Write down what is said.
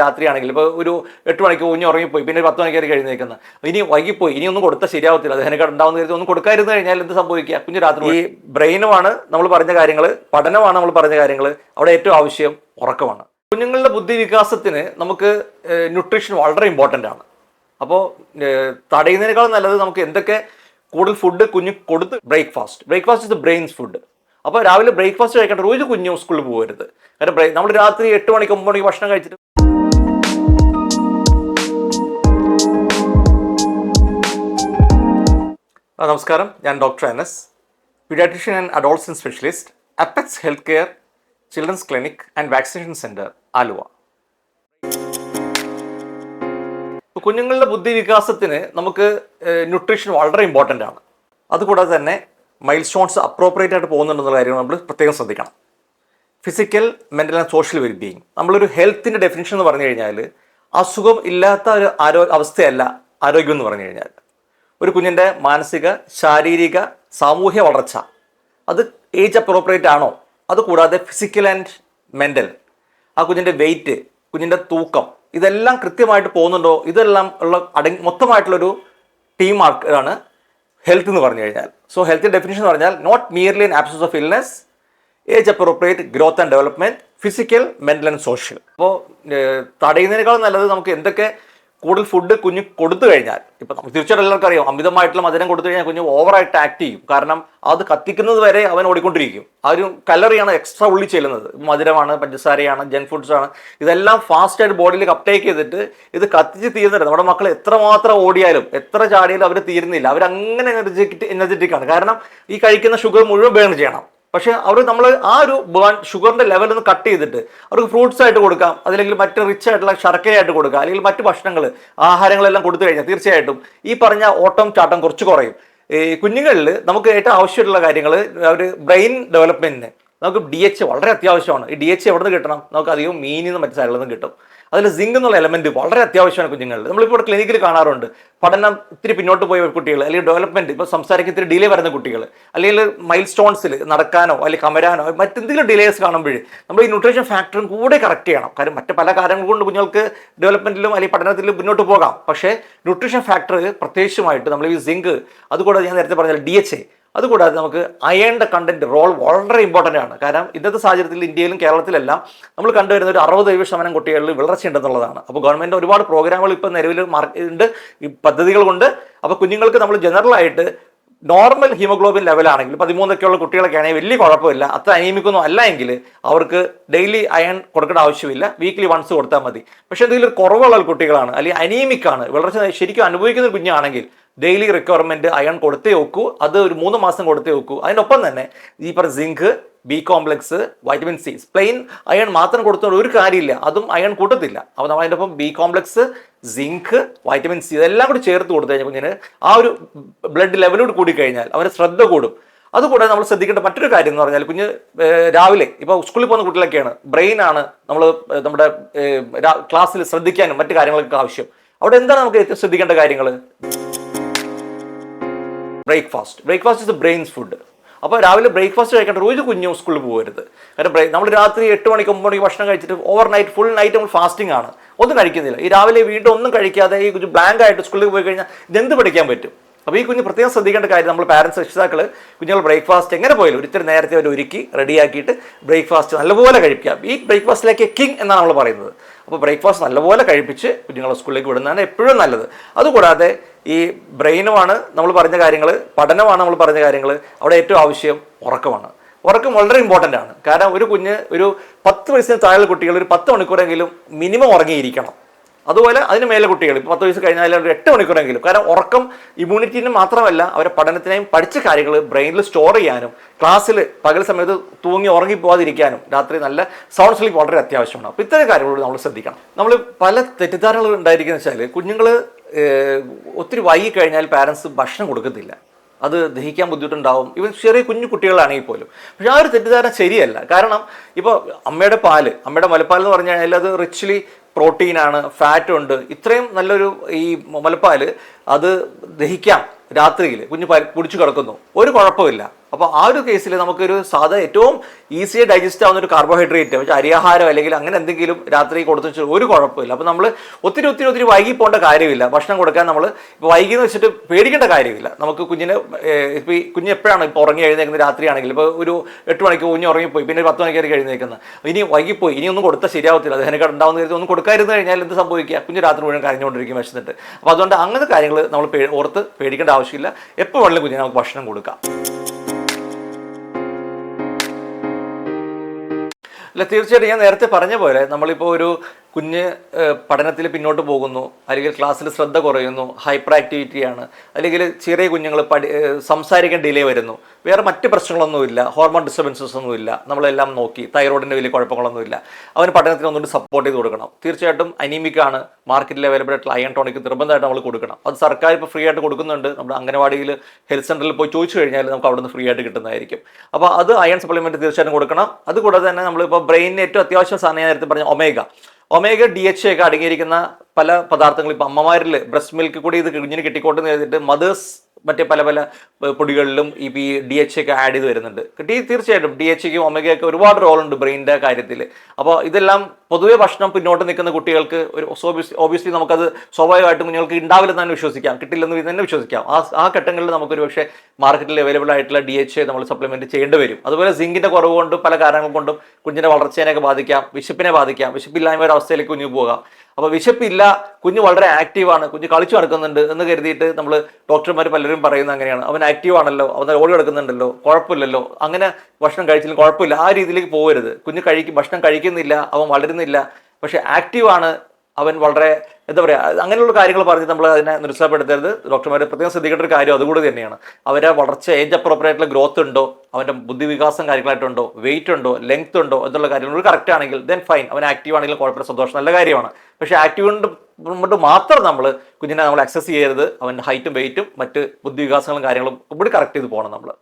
രാത്രിയാണെങ്കിൽ ഇപ്പോൾ ഒരു എട്ട് മണിക്ക് ഊഞ്ഞ് ഉറങ്ങിപ്പോയി പിന്നെ പത്ത് മണിക്കാർ കഴിഞ്ഞേക്കുന്നത് ഇനി വൈകിപ്പോയി ഇനി ഒന്നും കൊടുത്താൽ ശരിയാവത്തില്ല. അതിനൊക്കെ ഉണ്ടാവുന്ന കരുതി ഒന്നും കൊടുക്കാതിരുന്നു കഴിഞ്ഞാൽ എന്ത് സംഭവിക്കുക? കുഞ്ഞു രാത്രി ഈ ബ്രെയിനുമാണ് നമ്മൾ പറഞ്ഞ കാര്യങ്ങൾ പഠനമാണ് നമ്മൾ പറഞ്ഞ കാര്യങ്ങൾ അവിടെ ഏറ്റവും ആവശ്യം ഉറക്കമാണ്. കുഞ്ഞുങ്ങളുടെ ബുദ്ധി വികാസത്തിന് നമുക്ക് ന്യൂട്രീഷൻ വളരെ ഇമ്പോർട്ടന്റ് ആണ്. അപ്പോൾ തടയുന്നതിനേക്കാൾ നല്ലത് നമുക്ക് എന്തൊക്കെ കൂടുതൽ ഫുഡ് കുഞ്ഞ് കൊടുത്ത് breakfast breakfast is brain's food അപ്പോൾ രാവിലെ ബ്രേക്ക്ഫാസ്റ്റ് കഴിക്കേണ്ട ഒരു കുഞ്ഞും സ്കൂളിൽ പോകരുത് കാരണം നമ്മൾ രാത്രി എട്ട് മണിക്ക് ഒമ്പത് മണിക്ക് ഭക്ഷണം കഴിച്ചിട്ട് നമസ്കാരം. ഞാൻ doctor N S. Paediatrician and adolescent specialist Apex health care children's clinic and vaccination centre Aluva. കുഞ്ഞുങ്ങളുടെ ബുദ്ധി വികാസത്തിന് നമുക്ക് ന്യൂട്രീഷൻ വളരെ ഇമ്പോർട്ടന്റ് ആണ്. അതുകൂടാതെ തന്നെ മൈൽ സ്റ്റോൺസ് അപ്രോപ്രിയേറ്റ് ആയിട്ട് പോകുന്നുണ്ടെന്നുള്ള കാര്യം നമ്മൾ പ്രത്യേകം ശ്രദ്ധിക്കണം. Physical mental and social wellbeing നമ്മളൊരു ഹെൽത്തിന്റെ ഡെഫിനിഷൻ എന്ന് പറഞ്ഞു കഴിഞ്ഞാൽ അസുഖം ഇല്ലാത്ത ഒരു ആരോ അവസ്ഥയല്ല ആരോഗ്യം എന്ന് പറഞ്ഞു കഴിഞ്ഞാൽ ഒരു കുഞ്ഞിന്റെ മാനസിക ശാരീരിക സാമൂഹ്യ വളർച്ച. അത് ഏജ് അപ്രോപ്രിയേറ്റ് ആണോ? അത് കൂടാതെ ഫിസിക്കൽ ആൻഡ് മെന്റൽ ആ കുഞ്ഞിന്റെ വെയിറ്റ് കുഞ്ഞിന്റെ തൂക്കം ഇതെല്ലാം കൃത്യമായിട്ട് പോകുന്നുണ്ടോ? ഇതെല്ലാം ഉള്ള അടങ്ങി മൊത്തമായിട്ടുള്ളൊരു ടീം ആണ് ഹെൽത്ത് എന്ന് പറഞ്ഞു കഴിഞ്ഞാൽ. സോ ഹെൽത്തിന്റെ ഡെഫിനേഷൻ എന്ന് പറഞ്ഞാൽ not merely in absence of illness age appropriate growth and development physical mental and social അപ്പോൾ തടയുന്നതിനേക്കാൾ നല്ലത് നമുക്ക് എന്തൊക്കെ കൂടുതൽ ഫുഡ് കുഞ്ഞ് കൊടുത്തു കഴിഞ്ഞാൽ ഇപ്പം നമുക്ക് തീർച്ചയായിട്ടും എല്ലാവർക്കും അറിയാം അമിതമായിട്ടുള്ള മധുരം കൊടുത്തു കഴിഞ്ഞാൽ കുഞ്ഞ് ഓവറായിട്ട് ആക്ട് ചെയ്യും. കാരണം അത് കത്തിക്കുന്നത് വരെ അവൻ ഓടിക്കൊണ്ടിരിക്കും. ആ ഒരു കലറിയാണ് എക്സ്ട്രാ ഉള്ളി ചെല്ലുന്നത്. മധുരമാണ് പഞ്ചസാരയാണ് ജങ്ക് ഫുഡ്സ് ആണ്. ഇതെല്ലാം ഫാസ്റ്റായിട്ട് ബോഡിയിൽ അപ്ടേക്ക് ചെയ്തിട്ട് ഇത് കത്തിച്ച് തീരുന്നില്ല നമ്മുടെ മക്കൾ എത്രമാത്രം ഓടിയാലും എത്ര ചാടിയാലും അവർ തീരുന്നില്ല. അവരങ്ങനെ എനർജറ്റിക് എനർജറ്റിക് ആണ്. കാരണം ഈ കഴിക്കുന്ന ഷുഗർ മുഴുവൻ ബേൺ ചെയ്യണം. പക്ഷേ അവർ നമ്മൾ ആ ഒരു ബേൺ ഷുഗറിന്റെ ലെവൽ ഒന്ന് കട്ട് ചെയ്തിട്ട് അവർക്ക് ഫ്രൂട്ട്സ് ആയിട്ട് കൊടുക്കാം അല്ലെങ്കിൽ മറ്റ് റിച്ച് ആയിട്ടുള്ള ശർക്കരയായിട്ട് കൊടുക്കാം അല്ലെങ്കിൽ മറ്റ് ഭക്ഷണങ്ങൾ ആഹാരങ്ങളെല്ലാം കൊടുത്തു കഴിഞ്ഞാൽ തീർച്ചയായിട്ടും ഈ പറഞ്ഞ ഓട്ടം ചാട്ടം കുറച്ച് കുറയും. ഈ കുഞ്ഞുങ്ങളിൽ നമുക്ക് ഏറ്റവും ആവശ്യമായിട്ടുള്ള കാര്യങ്ങൾ അവർ ബ്രെയിൻ ഡെവലപ്മെന്റിന് നമുക്ക് ഡി എച്ച് വളരെ അത്യാവശ്യമാണ്. ഈ ഡി എച്ച് എവിടെ നിന്ന് കിട്ടണം? നമുക്ക് അധികം മീനിൽ നിന്ന് മറ്റു സ്ഥലങ്ങളിൽ നിന്ന് കിട്ടും. അതിൽ സിങ്ക് എന്നുള്ള എലമെന്റ് വളരെ അത്യാവശ്യമാണ് കുഞ്ഞുങ്ങളിൽ. നമ്മളിപ്പോൾ ക്ലിനിക്കിൽ കാണാറുണ്ട്. പഠനം ഇത്തിരി പിന്നോട്ട് പോയ കുട്ടികൾ അല്ലെങ്കിൽ ഡെവലപ്മെന്റ് ഇപ്പോൾ സംസാരിക്കാൻ ഇത്തിരി ഡിലേ വരുന്ന കുട്ടികൾ അല്ലെങ്കിൽ മൈൽ സ്റ്റോൺസിൽ നടക്കാനോ അല്ലെങ്കിൽ കമരാനോ മറ്റെന്തെങ്കിലും ഡിലേസ് കാണുമ്പോൾ നമ്മൾ ഈ ന്യൂട്രീഷൻ ഫാക്ടറും കൂടെ കറക്റ്റ് ചെയ്യണം. കാരണം മറ്റ് പല കാര്യങ്ങൾ കൊണ്ട് കുഞ്ഞുങ്ങൾക്ക് ഡെവലപ്മെന്റിലും അല്ലെങ്കിൽ പഠനത്തിലും മുന്നോട്ട് പോകാം. പക്ഷേ ന്യൂട്രീഷൻ ഫാക്ടർ പ്രത്യേകമായിട്ട് നമ്മൾ ഈ സിങ്ക് അതുകൂടെ ഞാൻ നേരത്തെ പറഞ്ഞ ഡി എച്ച് എ അതുകൂടാതെ നമുക്ക് അയേണ്ട കണ്ടന്റ് റോൾ വളരെ ഇമ്പോർട്ടന്റ് ആണ്. കാരണം ഇന്നത്തെ സാഹചര്യത്തിൽ ഇന്ത്യയിലും കേരളത്തിലെല്ലാം നമ്മൾ കണ്ടുവരുന്ന ഒരു അറുപത് ഏഴ് ശതമാനം കുട്ടികളിൽ വിളർച്ചയുണ്ടെന്നുള്ളതാണ് അപ്പോൾ ഗവൺമെന്റ് ഒരുപാട് പ്രോഗ്രാമുകൾ ഇപ്പോൾ നിലവിൽ ഉണ്ട് പദ്ധതികൾ കൊണ്ട് അപ്പോൾ കുഞ്ഞുങ്ങൾക്ക് നമ്മൾ ജനറലായിട്ട് നോർമൽ ഹീമോഗ്ലോബിൻ ലെവലാണെങ്കിൽ പതിമൂന്നൊക്കെയുള്ള കുട്ടികളൊക്കെ ആണെങ്കിൽ വലിയ കുഴപ്പമില്ല. അത്ര അനീമിക്കൊന്നും അല്ല എങ്കിൽ അവർക്ക് ഡെയിലി അയൺ കൊടുക്കേണ്ട ആവശ്യമില്ല. വീക്ക്ലി വൺസ് കൊടുത്താൽ മതി. പക്ഷേ എന്തെങ്കിലും കുറവുള്ള കുട്ടികളാണ് അല്ലെങ്കിൽ അനീമിക് ആണ് വളർച്ച ശരിക്കും അനുഭവിക്കുന്ന കുഞ്ഞാണെങ്കിൽ ഡെയിലി റിക്വയർമെന്റ് അയൺ കൊടുത്തേ നോക്കൂ അത് ഒരു മൂന്ന് മാസം കൊടുത്തേ നോക്കൂ അതിനൊപ്പം തന്നെ ഈ പറഞ്ഞ zinc B complex vitamin C plain iron മാത്രം കൊടുത്തോണ്ട് ഒരു കാര്യമില്ല. അതും അയൺ കൂട്ടത്തില്ല. അപ്പോൾ നമ്മൾ അതിന്റെ ഒപ്പം B complex zinc vitamin C ഇതെല്ലാം കൂടി ചേർത്ത് കൊടുത്തു കഴിഞ്ഞാൽ കുഞ്ഞിന് ആ ഒരു ബ്ലഡ് ലെവലോട് കൂടി കഴിഞ്ഞാൽ അവരെ ശ്രദ്ധ കൂടും. അതുകൂടാതെ നമ്മൾ ശ്രദ്ധിക്കേണ്ട മറ്റൊരു കാര്യം എന്ന് പറഞ്ഞാൽ കുഞ്ഞ് രാവിലെ ഇപ്പോൾ സ്കൂളിൽ പോകുന്ന കുട്ടികളൊക്കെയാണ്. ബ്രെയിൻ ആണ് നമ്മൾ നമ്മുടെ ക്ലാസ്സിൽ ശ്രദ്ധിക്കാനും മറ്റു കാര്യങ്ങളൊക്കെ ആവശ്യം. അവിടെ എന്താണ് നമുക്ക് ശ്രദ്ധിക്കേണ്ട കാര്യങ്ങൾ breakfast. Breakfast is brain's food അപ്പോൾ രാവിലെ ബ്രേക്ക്ഫാസ്റ്റ് കഴിക്കേണ്ട ഒരു കുഞ്ഞും സ്കൂളിൽ പോകരുത്. കാരണം നമ്മൾ രാത്രി എട്ട് മണിക്ക് ഒമ്പത് മണിക്ക് ഭക്ഷണം കഴിച്ചിട്ട് ഓവർ നൈറ്റ് ഫുൾ നൈറ്റ് നമ്മൾ ഫാസ്റ്റിംഗ് ആണ്. ഒന്നും കഴിക്കുന്നില്ല. ഈ രാവിലെ വീണ്ടും ഒന്നും കഴിക്കാതെ ഈ ബ്ലാങ്ക് ആയിട്ട് സ്കൂളിൽ പോയി കഴിഞ്ഞാൽ ഇതെന്ത് പഠിക്കാൻ പറ്റും? അപ്പോൾ ഈ കുഞ്ഞ് പ്രത്യേകം ശ്രദ്ധിക്കേണ്ട കാര്യം നമ്മൾ പാരൻസ് രക്ഷിതാക്കൾ കുഞ്ഞുങ്ങൾ ബ്രേക്ക്ഫാസ്റ്റ് എങ്ങനെ പോയാലും ഒരിത്തിരി നേരത്തെ അവർ ഒരുക്കി റെഡിയാക്കിയിട്ട് ബ്രേക്ക്ഫാസ്റ്റ് നല്ലപോലെ കഴിക്കാം ഈ ബ്രേക്ക്ഫാസ്റ്റിലേക്ക് കിങ് എന്നാണ് നമ്മൾ പറയുന്നത്. അപ്പോൾ ബ്രേക്ക്ഫാസ്റ്റ് നല്ലപോലെ കഴിപ്പിച്ച് കുഞ്ഞുങ്ങളെ സ്കൂളിലേക്ക് വിടുന്നതാണ് എപ്പോഴും നല്ലത്. അതുകൂടാതെ ഈ ബ്രെയിനുമാണ് നമ്മൾ പറഞ്ഞ കാര്യങ്ങൾ പഠനമാണ് നമ്മൾ പറഞ്ഞ കാര്യങ്ങൾ അവിടെ ഏറ്റവും ആവശ്യം ഉറക്കമാണ്. ഉറക്കം വളരെ ഇമ്പോർട്ടന്റ് ആണ്. കാരണം ഒരു കുഞ്ഞ് ഒരു പത്ത് വയസ്സിന് താഴെ കുട്ടികൾ ഒരു പത്ത് മണിക്കൂറെങ്കിലും മിനിമം ഉറങ്ങിയിരിക്കണം. അതുപോലെ അതിന് മേലെ കുട്ടികൾ. ഇപ്പോൾ പത്ത് വയസ്സ് കഴിഞ്ഞാൽ ഒരു എട്ട് മണിക്കൂറെങ്കിലും. കാരണം ഉറക്കം ഇമ്മ്യൂണിറ്റിന് മാത്രമല്ല അവരെ പഠനത്തിനെയും പഠിച്ച കാര്യങ്ങൾ ബ്രെയിനിൽ സ്റ്റോർ ചെയ്യാനും ക്ലാസ്സിൽ പകൽ സമയത്ത് തൂങ്ങി ഉറങ്ങി പോകാതിരിക്കാനും രാത്രി നല്ല സൗണ്ട് സ്ലീപ്പ് വളരെ അത്യാവശ്യമാണ്. അപ്പോൾ ഇത്തരം കാര്യങ്ങളോട് നമ്മൾ ശ്രദ്ധിക്കണം. നമ്മൾ പല തെറ്റിദ്ധാരണകൾ ഉണ്ടായിരിക്കുന്ന വെച്ചാൽ കുഞ്ഞുങ്ങൾ ഒത്തിരി വൈകി കഴിഞ്ഞാൽ പാരൻസ് ഭക്ഷണം കൊടുക്കത്തില്ല. അത് ദഹിക്കാൻ ബുദ്ധിമുട്ടുണ്ടാവും. ഇവൻ ചെറിയ കുഞ്ഞു കുട്ടികളാണെങ്കിൽ പോലും. പക്ഷെ ആ ഒരു തെറ്റിദ്ധാരണ ശരിയല്ല. കാരണം ഇപ്പോൾ അമ്മയുടെ പാൽ അമ്മയുടെ മുലപ്പാൽ എന്ന് പറഞ്ഞു കഴിഞ്ഞാൽ അത് റിച്ച്ലി പ്രോട്ടീനാണ് ഫാറ്റ് ഉണ്ട് ഇത്രയും നല്ലൊരു ഈ മുലപ്പാൽ അത് ദഹിക്കാം രാത്രിയിൽ കുഞ്ഞ് കുടിച്ചു കിടക്കുന്നു. ഒരു കുഴപ്പമില്ല. അപ്പോൾ ആ ഒരു കേസിൽ നമുക്കൊരു സാധാ ഏറ്റവും ഈസിയായി ഡൈജസ്റ്റ് ആവുന്ന ഒരു കാർബോഹൈഡ്രേറ്റ് പക്ഷേ അരിയാഹാരം അല്ലെങ്കിൽ അങ്ങനെ എന്തെങ്കിലും രാത്രി കൊടുത്തു വെച്ചാൽ ഒരു കുഴപ്പമില്ല. അപ്പോൾ നമ്മൾ ഒത്തിരി ഒത്തിരി ഒത്തിരി വൈകി പോകേണ്ട കാര്യമില്ല. ഭക്ഷണം കൊടുക്കാൻ നമ്മൾ ഇപ്പോൾ വൈകി എന്ന് വെച്ചിട്ട് പേടിക്കേണ്ട കാര്യമില്ല. നമുക്ക് കുഞ്ഞിന് ഇപ്പോൾ ഈ കുഞ്ഞ് എപ്പോഴാണ് ഇപ്പോൾ ഉറങ്ങി എഴുന്നേക്കുന്നത്? രാത്രിയാണെങ്കിൽ ഇപ്പോൾ ഒരു എട്ട് മണിക്ക് കുഞ്ഞ് ഉറങ്ങിപ്പോയി. പിന്നെ ഒരു പത്ത് മണിക്കായിരിക്കും എഴുന്നേക്കുന്നത്. ഇനി വൈകിപ്പോയി. ഇനി ഒന്നും കൊടുത്താൽ ശരിയാവത്തില്ല. അതിനെ ഉണ്ടാവുന്ന കാര്യത്തിൽ ഒന്നും കൊടുക്കാതിരുന്ന് കഴിഞ്ഞാൽ എന്ത് സംഭവിക്കുക? കുഞ്ഞ് രാത്രി മുഴുവൻ കരഞ്ഞുകൊണ്ടിരിക്കും വിശന്നിട്ട്. അപ്പോൾ അതുകൊണ്ട് അങ്ങനത്തെ കാര്യങ്ങൾ നമ്മൾ ഓർത്ത് പേടിക്കേണ്ട ആവശ്യമില്ല. എപ്പോൾ വേണമെങ്കിലും കുഞ്ഞിന് നമുക്ക് ഭക്ഷണം കൊടുക്കാം. അല്ല തീർച്ചയായിട്ടും ഞാൻ നേരത്തെ പറഞ്ഞ പോലെ നമ്മളിപ്പോൾ ഒരു കുഞ്ഞ് പഠനത്തിൽ പിന്നോട്ട് പോകുന്നു അല്ലെങ്കിൽ ക്ലാസ്സിൽ ശ്രദ്ധ കുറയുന്നു ഹൈപ്പർ ആക്ടിവിറ്റിയാണ് അല്ലെങ്കിൽ ചെറിയ കുഞ്ഞുങ്ങൾ പഠി സംസാരിക്കാൻ ഡിലേ വരുന്നു. വേറെ മറ്റ് പ്രശ്നങ്ങളൊന്നുമില്ല ഹോർമോൺ ഡിസ്റ്റർബൻസസ് ഒന്നുമില്ല നമ്മളെല്ലാം നോക്കി തൈറോയിഡിന്റെ വലിയ കുഴപ്പങ്ങളൊന്നുമില്ല. അവന് പഠനത്തിന് ഒന്നുകൊണ്ട് സപ്പോർട്ട് ചെയ്ത് കൊടുക്കണം. തീർച്ചയായിട്ടും അനീമിക് ആണ് മാർക്കറ്റിൽ അവൈലബിൾ ആയിട്ടുള്ള അയൺ ടോണിക് നിർബന്ധമായിട്ട് നമ്മൾ കൊടുക്കണം. അത് സർക്കാർ ഇപ്പോൾ ഫ്രീ ആയിട്ട് കൊടുക്കുന്നുണ്ട്. നമ്മുടെ അംഗനവാടിയിൽ ഹെൽത്ത് സെന്ററിൽ പോയി ചോദിച്ചു കഴിഞ്ഞാൽ നമുക്ക് അവിടുന്ന് ഫ്രീ ആയിട്ട് കിട്ടുന്നതായിരിക്കും. അപ്പോൾ അത് അയൺ സപ്ലിമെന്റ് തീർച്ചയായിട്ടും കൊടുക്കണം. അതുകൂടാതെ തന്നെ നമ്മളിപ്പോൾ ബ്രെയിനിന് ഏറ്റവും അത്യാവശ്യം സാധനം ഞാൻ നേരത്തെ പറഞ്ഞ ഒമേഗ ഒമേഗ ഡി എച്ച് ഒക്കെ അടങ്ങിയിരിക്കുന്ന പല പദാർത്ഥങ്ങൾ ഇപ്പം അമ്മമാരിൽ ബ്രസ്റ്റ് മിൽക്ക് കൂടി ഇത് കുഞ്ഞിന് കിട്ടിക്കോട്ടെന്ന് എഴുതിയിട്ട് മദേഴ്സ് മറ്റേ പല പല പൊടികളിലും ഈ പി ഡി എച്ച് ഒക്കെ ആഡ് ചെയ്ത് വരുന്നുണ്ട്. കിട്ടി തീർച്ചയായിട്ടും ഡി എച്ച് ഒക്കെ ഒരുപാട് റോളുണ്ട് ബ്രെയിനിന്റെ കാര്യത്തിൽ. അപ്പോൾ ഇതെല്ലാം പൊതുവേ ഭക്ഷണം പിന്നോട്ട് നിൽക്കുന്ന കുട്ടികൾക്ക് ഒരു ഓബിയസ്ലി നമുക്കത് സ്വാഭാവികമായിട്ടും കുഞ്ഞുങ്ങൾക്ക് ഉണ്ടാവില്ലെന്ന് തന്നെ വിശ്വസിക്കാം. കിട്ടില്ലെന്ന് തന്നെ വിശ്വസിക്കാം. ആ ആ ഘട്ടങ്ങളിൽ നമുക്കൊരു പക്ഷേ മാർക്കറ്റിൽ അവൈലബിൾ ആയിട്ടുള്ള ഡി എച്ച് നമ്മൾ സപ്ലിമെന്റ് ചെയ്യേണ്ടി വരും. അതുപോലെ സിങ്കിന്റെ കുറവ് കൊണ്ടും പല കാരണങ്ങൾ കൊണ്ടും കുഞ്ഞിന്റെ വളർച്ചേനെയൊക്കെ ബാധിക്കാം വിശപ്പിനെ ബാധിക്കാം. വിശപ്പില്ലായ്മ ഒരു അവസ്ഥയിലേക്ക് കുഞ്ഞു പോകാം. അപ്പോൾ വിശപ്പില്ല കുഞ്ഞ് വളരെ ആക്റ്റീവാണ് കുഞ്ഞ് കളിച്ചു നടക്കുന്നുണ്ട് എന്ന് കരുതിയിട്ട് നമ്മൾ ഡോക്ടർമാർ പലരും പറയുന്നത് അങ്ങനെയാണ്. അവൻ ആക്റ്റീവ് ആണല്ലോ അവൻ ഓടി നടക്കുന്നുണ്ടല്ലോ കുഴപ്പമില്ലല്ലോ അങ്ങനെ ഭക്ഷണം കഴിച്ചില്ല കുഴപ്പമില്ല ആ രീതിയിലേക്ക് പോകരുത്. കുഞ്ഞ് കഴിക്കും ഭക്ഷണം കഴിക്കുന്നില്ല അവൻ വളരുന്നില്ല. പക്ഷേ ആക്റ്റീവാണ് അവൻ വളരെ എന്താ പറയുക അങ്ങനെയുള്ള കാര്യങ്ങൾ പറഞ്ഞ് നമ്മൾ അതിനെ നിരുത്സാഹപ്പെടുത്തരുത്. ഡോക്ടർമാർ പ്രത്യേകം ശ്രദ്ധിക്കേണ്ട ഒരു കാര്യം അതുകൂടി തന്നെയാണ്. അവരെ വളർച്ച ഏജ് അപ്രോപ്രിയായിട്ടുള്ള ഗ്രോത്ത് ഉണ്ടോ? അവന്റെ ബുദ്ധിവികാസം കാര്യങ്ങളായിട്ടുണ്ടോ? വെയിറ്റ് ഉണ്ടോ? ലെങ്ത് ഉണ്ടോ? എന്നുള്ള കാര്യങ്ങൾ കറക്റ്റ് ആണെങ്കിൽ ദെൻ ഫൈൻ അവൻ ആക്റ്റീവ് ആണെങ്കിലും കുഴപ്പമില്ല സന്തോഷം നല്ല കാര്യമാണ്. പക്ഷേ ആക്റ്റീവ് കൊണ്ട് മാത്രം നമ്മൾ കുഞ്ഞിനെ നമ്മൾ അക്സസ് ചെയ്യരുത്. അവന്റെ ഹൈറ്റും വെയിറ്റും മറ്റ് ബുദ്ധിവികാസങ്ങളും കാര്യങ്ങളും ഇവിടെ കറക്റ്റ് ചെയ്ത് പോകണം നമ്മൾ